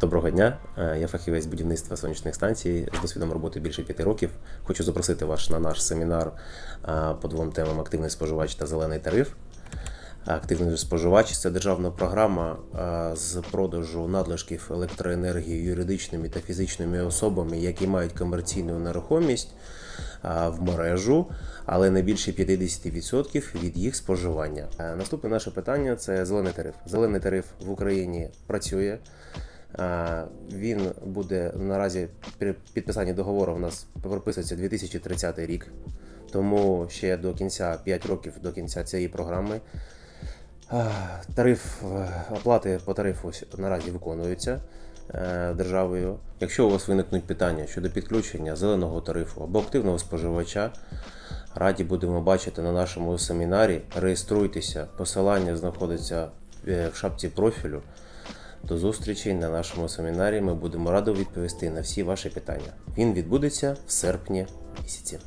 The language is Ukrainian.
Доброго дня, Е, я фахівець будівництва сонячних станцій з досвідом роботи більше п'яти років. Хочу запросити вас на наш семінар е, по двом темам: активний споживач та зелений тариф. Активний споживач це державна програма е, з продажу надлишків електроенергії юридичними та фізичними особами, які мають комерційну нерухомість в мережу, але не більше 50% від їх споживання. Наступне наше питання це зелений тариф. Зелений тариф в Україні працює. Е, Він буде наразі при підписанні договору у нас прописується 2030 рік. Тому ще до кінця 5 років до кінця цієї програми. Е, Тариф е, оплати по тарифу наразі виконуються державою. Якщо у вас виникнуть питання щодо підключення зеленого тарифу або активного споживача, раді будемо бачити на нашому семінарі. Реєструйтеся, посилання знаходиться в шапці профілю. До зустрічі на нашому семінарі. Ми будемо раді відповісти на всі ваші питання. Він відбудеться в серпні місяці.